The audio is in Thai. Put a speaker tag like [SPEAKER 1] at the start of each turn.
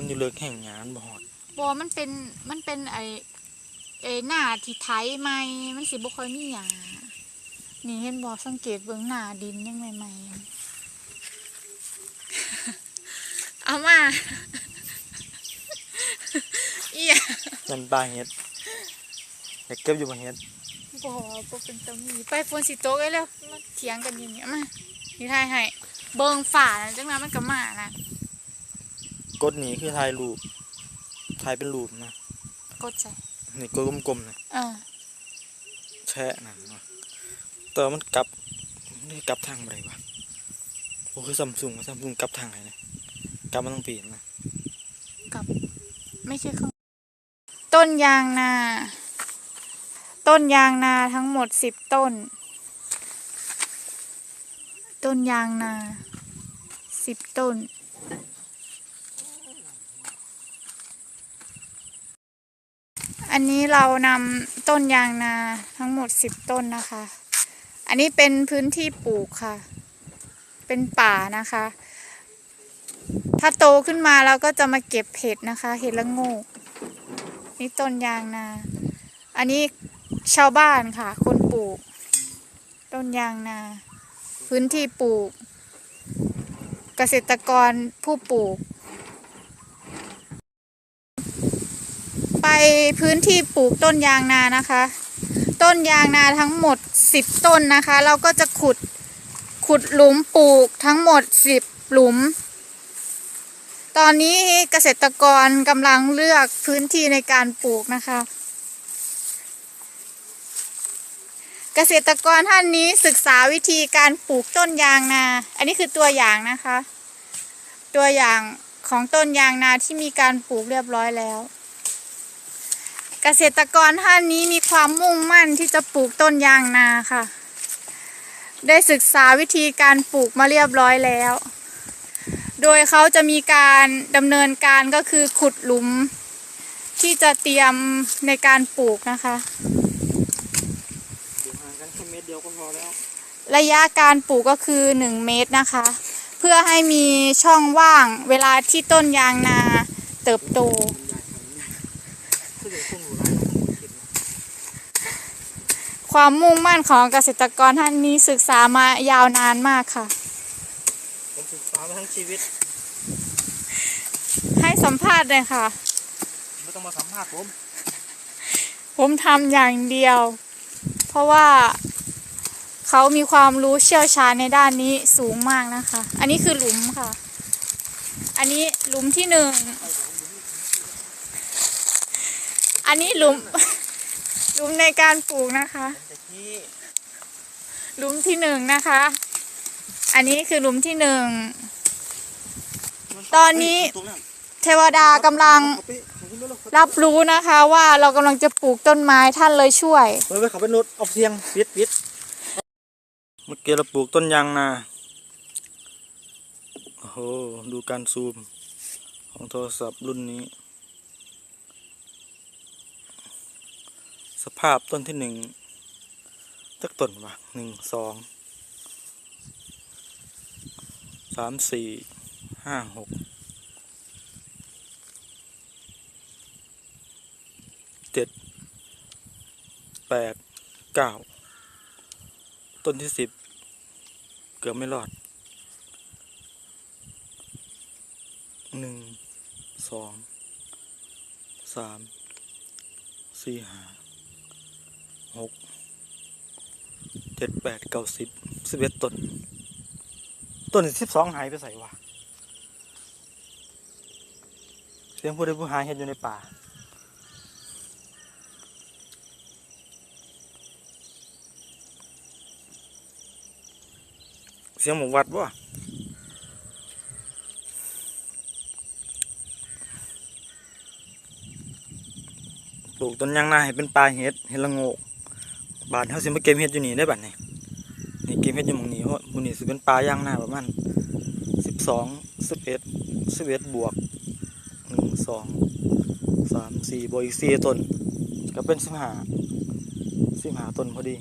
[SPEAKER 1] มันอยู่เลิกแห่งงานบ่ฮอด
[SPEAKER 2] บอมันเป็นมันเป็นไอไอหน้าที่ไถใหม่มันสิบ่ค่อยมีหยานี่เห็นบอสังเกตเบิ่งหน้าดินยังใหม่ๆเอามาเอีย
[SPEAKER 1] นั่นปลาเฮ็ดอยากเก็บอยู่บ่เฮ็ด
[SPEAKER 2] บอบ่เป็นตะมีไปฝนสิโตกไอ้แล้วมาเถียงกันอยู่เนี่ยมานี่ทายให้เบิ่งฝ่านะจังนั้นมันก็มานะ
[SPEAKER 1] กดนี้คือถ่ายรูปถ่ายเป็นรูปนะ
[SPEAKER 2] กดใส่
[SPEAKER 1] นี่กดกลมๆนะ
[SPEAKER 2] เออ
[SPEAKER 1] แช่นั่นนะแต่ว่ามันกลับนี่กลับทางบ่ได้วะโอ้คือซัมซุงซัมซุงกลับทางไหนเนี่ยกลับมาต้องปีนนะ
[SPEAKER 2] กับ ไม่ใช่ข้างต้นยางนา ต้นยางนาทั้งหมดสิบต้น ต้นยางนาสิบต้น อันนี้เรานำต้นยางนาทั้งหมดสิบต้นนะคะ อันนี้เป็นพื้นที่ปลูกค่ะ เป็นป่านะคะ ถ้าโตขึ้นมาเราก็จะมาเก็บเห็ดนะคะ เห็ดละโงกนี่ต้นยางนา อันนี้ชาวบ้านค่ะ คนปลูก ต้นยางนา พื้นที่ปลูก เกษตรกรผู้ปลูก ไป พื้นที่ปลูกต้นยางนานะคะ ต้นยางนาทั้งหมด 10 ต้นนะคะ เราก็จะขุดขุดหลุมปลูกทั้งหมด 10 หลุม ตอนนี้เกษตรกรกำลังเลือกพื้นที่ในการปลูกนะคะ เกษตรกรท่านนี้ศึกษาวิธีการปลูกต้นยางนา อันนี้คือตัวอย่างนะคะ ตัวอย่างของต้นยางนาที่มีการปลูกเรียบร้อยแล้ว เกษตรกรท่านนี้มีความมุ่งมั่นที่จะปลูกต้นยางนาค่ะ ได้ศึกษาวิธีการปลูกมาเรียบร้อยแล้ว โดยเขาจะมีการดำเนินการก็คือขุดหลุม ที่จะเตรียมในการปลูกนะคะ
[SPEAKER 1] อยู่ห่างกันแค่เมตรเดียวก็พอแล้ว
[SPEAKER 2] ระยะการปลูกก็คือ 1 เมตรนะคะ เพื่อให้มีช่องว่างเวลาที่ต้นยางนาเติบโต
[SPEAKER 1] คือเดี๋ยวคงรู้แล้วคงคิดนะ
[SPEAKER 2] ความมุ่งมั่นของเกษตรกรท่านนี้ศึกษามายาวนานมากค่ะ
[SPEAKER 1] ผมศึกษามาทั้งชีวิต
[SPEAKER 2] ให้สัมภาษณ์เลยค่ะ
[SPEAKER 1] ไม่ต้องมาสัมภาษณ์ผม
[SPEAKER 2] ผมทำอย่างเดียว เพราะว่าเขามีความรู้เชี่ยวชาญในด้านนี้สูงมากนะคะ อันนี้คือหลุมค่ะ อันนี้หลุมที่หนึ่ง อันนี้หลุม หลุมในการปลูกนะคะ หลุมที่หนึ่งนะคะ อันนี้คือหลุมที่หนึ่ง ตอนนี้เทวดากำลังรับรู้นะคะว่าเรากำลังจะปลูกต้นไม้ท่านเลยช่วย
[SPEAKER 1] เฮ้ยไปขับไปนุดเอาเสียงปิดปิดเมื่อกี้เราปลูกต้นยางนาโอ้โหดูการซูมของโทรศัพท์รุ่นนี้ สภาพต้นที่หนึ่งตักต้นวะหนึ่งสองสามสี่ห้าหกเจ็ดแปดเก้าต้นที่สิบเกือบไม่รอดหนึ่งสองสามสี่ห้า หกเจ็ดแปดเก้าสิบสิบเอ็ดต้น ต้นสิบสองหายไปใส่วะเสียงผู้ใดผู้หายเห็ดอยู่ในป่าเสียงหมูวัดบ่ปลูกต้นยางนาให้เป็นปลาเห็ดเห็ดละโงก บานเขาสิมาเก็บเห็ดอยู่นี่ได้บัดนี่นี่เก็บเห็ดอยู่หมองนี้เพราะหมู่นี่สิเป็นปลาย่างหน้าประมาณสิบสองสิบเอ็ดสิบเอ็ดบวกหนึ่งสองสามสี่บวกอีกสี่ต้นก็เป็นสิบห้าสิบห้าต้นพอดี